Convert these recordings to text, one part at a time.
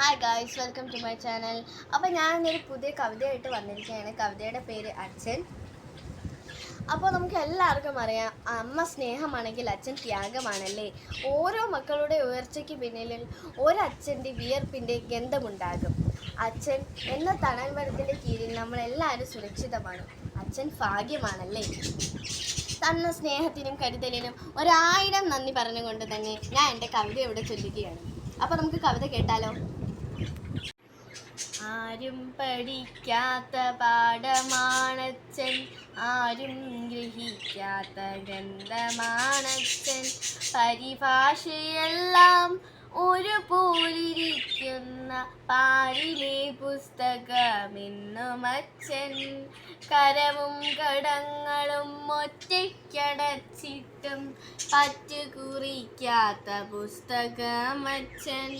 Hi guys welcome to my channel അപ്പോൾ ഞാനൊരു പുതിയ കവിതയായിട്ട് വന്നിരിക്കുകയാണ്. കവിതയുടെ പേര് അച്ഛൻ. അപ്പോൾ നമുക്ക് എല്ലാവർക്കും അറിയാം അമ്മ സ്നേഹമാണെങ്കിൽ അച്ഛൻ ത്യാഗമാണല്ലേ? ഓരോ മക്കളുടെ ഉയർച്ചയ്ക്ക് പിന്നിൽ ഒരച്ഛന്റെ വിയർപ്പിന്റെ ഗന്ധമുണ്ടാകും. അച്ഛൻ എന്ന തണൽ മരത്തിന്റെ കീഴിൽ നമ്മളെല്ലാവരും സുരക്ഷിതമാണ്. അച്ഛൻ ഭാഗ്യമാണല്ലേ? തന്ന സ്നേഹത്തിനും കരുതലിനും ഒരായിരം നന്ദി പറഞ്ഞുകൊണ്ട് തന്നെ ഞാൻ എന്റെ കവിത ഇവിടെ ചൊല്ലുകയാണ്. അപ്പോൾ നമുക്ക് കവിത കേട്ടാലോ? ആരും പഠിക്കാത്ത പാഠമാണച്ചൻ ആരും ഗ്രഹിക്കാത്ത ഗന്ധമാണച്ചൻ പരിഭാഷയെല്ലാം ഒരു പോലിരിക്കുന്ന പാരിലെ പുസ്തകമെന്നും അച്ഛൻ കരവും കടങ്ങളും ഒറ്റയ്ക്കടച്ചിട്ടും പറ്റുകുറിക്കാത്ത പുസ്തകമച്ചൻ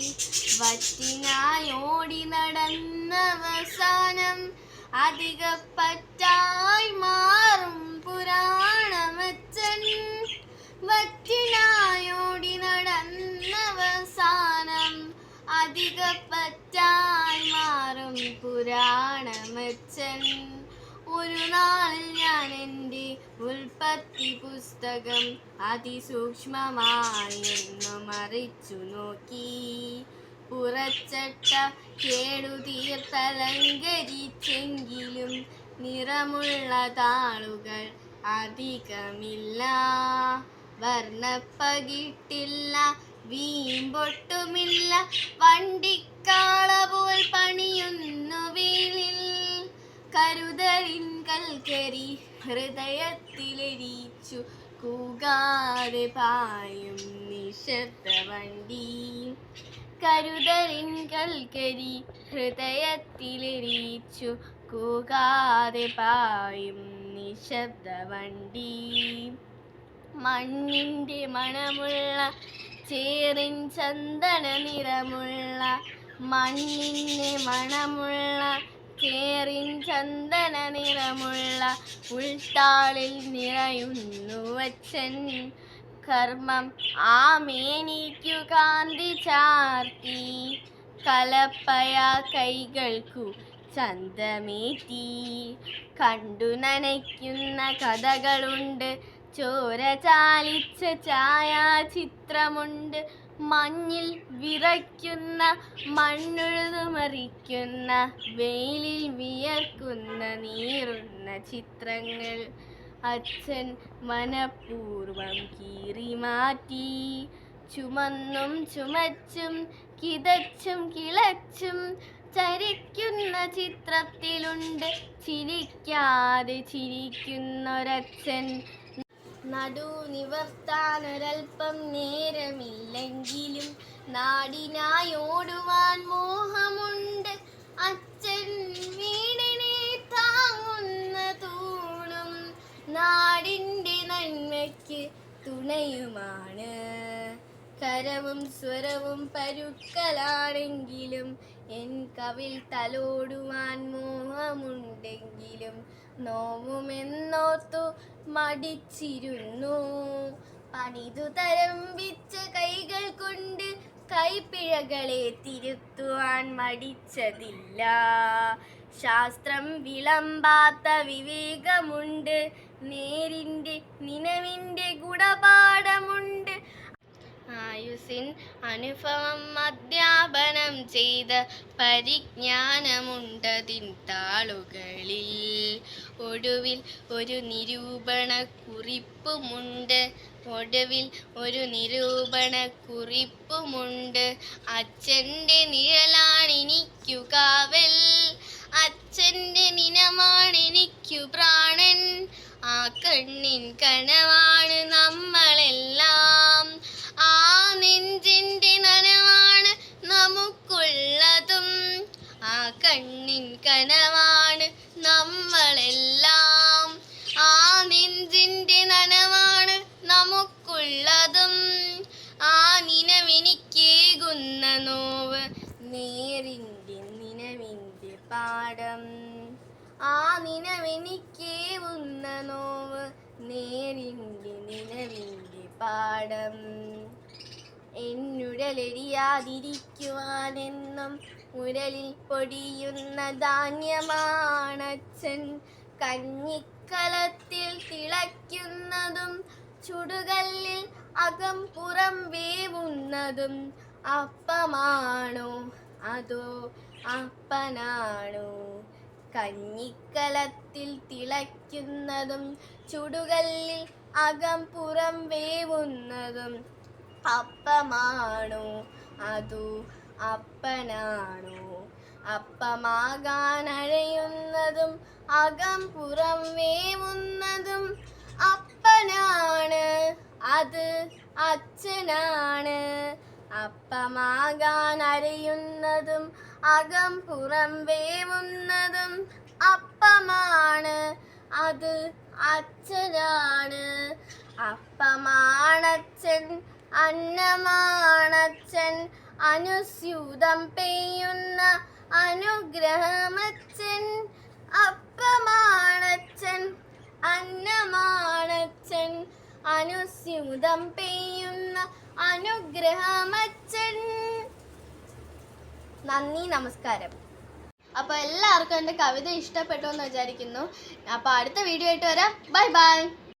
വറ്റിനായോടി നടന്നവസാനം അധിക പറ്റായി മാറും പുരാണമച്ചൻ അധിക പറ്റായി മാറും പുരാണമച്ചൻ. ഒരു നാളിൽ ഞാൻ എന്റെ ഉൽപ്പത്തി പുസ്തകം അതിസൂക്ഷ്മമായി എന്നു മറിച്ചു നോക്കി. പുറച്ചട്ട കേടുതീർത്തലങ്കരിച്ചെങ്കിലും നിറമുള്ള താളുകൾ അധികമില്ല. വർണപ്പകിട്ടില്ല വീമ്പൊട്ടുമില്ല വണ്ടിക്കാള പോൽ പണിയുന്നു വീണിൽ കരുതലിൻ കൽക്കരി ഹൃദയത്തിലെരിച്ചു. കൂകാതെ പായും നിശബ്ദ വണ്ടി. കരുതലിൻ കൽക്കരി ഹൃദയത്തിലെരിച്ചു. കൂകാതെ പായും നിശബ്ദ വണ്ടി. മണ്ണിന്റെ മണമുള്ള ചേറിൻ ചന്ദന നിറമുള്ള മണ്ണിന്റെ മണമുള്ള ചേറിൻ ചന്ദന നിറമുള്ള ഉൾത്താളിൽ നിറയുന്നു വച്ചൻ കർമ്മം ആ മേനിക്കു കാന്തി ചാർത്തി കലപ്പയ കൈകൾക്കു ചന്തമേറ്റി. കണ്ടു നനയ്ക്കുന്ന കഥകളുണ്ട് ചോര ചാലിച്ച ഛായാചിത്രമുണ്ട്. മഞ്ഞിൽ വിറയ്ക്കുന്ന മണ്ണുഴുതുമറിക്കുന്ന വെയിലിൽ വിയർക്കുന്ന നീറുന്ന ചിത്രങ്ങൾ. അച്ഛൻ മനഃപൂർവം കീറി മാറ്റി. ചുമന്നും ചുമച്ചും കിതച്ചും കിളച്ചും ചരിക്കുന്ന ചിത്രത്തിലുണ്ട്. ചിരിക്കാതെ ചിരിക്കുന്നൊരച്ഛൻ നടു നിവർത്താനൊരൽപ്പം നേരമില്ലെങ്കിലും നാടിനായോടുവാൻ മോഹമുണ്ട്. അച്ഛൻ വീടിനെ താങ്ങുന്ന തൂണും നാടിന്റെ നന്മയ്ക്ക് തുണയുമാണ്. കരവും സ്വരവും പരുക്കലാണെങ്കിലും എൻ കവിൽ തലോടുവാൻ മോഹമുണ്ടെങ്കിലും നോവുമെന്നോർത്തു മടിച്ചിരുന്നു. പണിതു തരംബിച്ച കൈകൾ കൊണ്ട് കൈപ്പിഴകളെ തിരുത്തുവാൻ മടിച്ചതില്ല. ശാസ്ത്രം വിളമ്പാത്ത വിവേകമുണ്ട്. നേരിന്റെ നിലവിന്റെ ഗുണപാഠമുണ്ട്. ആയുസിൻ അനുഭവം അധ്യാപനം ചെയ്ത പരിജ്ഞാനമുണ്ടതിൻ താളുകളിൽ. ഒടുവിൽ ഒരു നിരൂപണ കുറിപ്പുമുണ്ട് ഒടുവിൽ ഒരു നിരൂപണ കുറിപ്പുമുണ്ട് അച്ഛന്റെ നിഴലാണെനിക്കു കാവൽ. അച്ഛന്റെ നിനമാണെനിക്കു പ്രാണൻ. ആ കണ്ണിൻ കനവാണ് നമ്മളെല്ലാം പാഠം. ആ നിനവെനിക്കേവുന്ന നോവ് നേരിന്റെ നിലവിന്റെ പാഠം. എന്നുടലെരിയാതിരിക്കുവാനെന്നും മുരലിൽ പൊടിയുന്ന ധാന്യമാണച്ഛൻ കഞ്ഞിക്കലത്തിൽ തിളയ്ക്കുന്നതും ചുടുകല്ലിൽ അകം പുറം വേവുന്നതും അപ്പമാണോ അതോ അപ്പനാണോ. കഞ്ഞിക്കലത്തിൽ തിളയ്ക്കുന്നതും ചുടുകല്ലിൽ അകം പുറം വേവുന്നതും അപ്പമാണോ. അതു അപ്പനാണോ. അപ്പമാകാൻ അഴയുന്നതും അകം പുറം വേവുന്നതും അപ്പനാണ്. അത് അച്ഛനാണ്. അപ്പമാകാൻ അരയുന്നതും അകം പുറം വേവുന്നതും അപ്പമാണ്. അത് അച്ഛനാണ്. അപ്പമാണച്ഛൻ അന്നമാണച്ഛൻ. അനുസ്യൂതം പെയ്യുന്ന അനുഗ്രഹമച്ഛൻ. അപ്പമാണച്ഛൻ അന്നമാണച്ഛൻ. അനുസ്യൂതം പെയ്യുന്ന അനുഗ്രഹമച്ഛൻ. നന്ദി നമസ്കാരം. അപ്പോൾ എല്ലാവർക്കും എന്റെ കവിത ഇഷ്ടപ്പെട്ടു എന്ന് വിചാരിക്കുന്നു. അപ്പോൾ അടുത്ത വീഡിയോ ആയിട്ട് വരാം. Bye bye.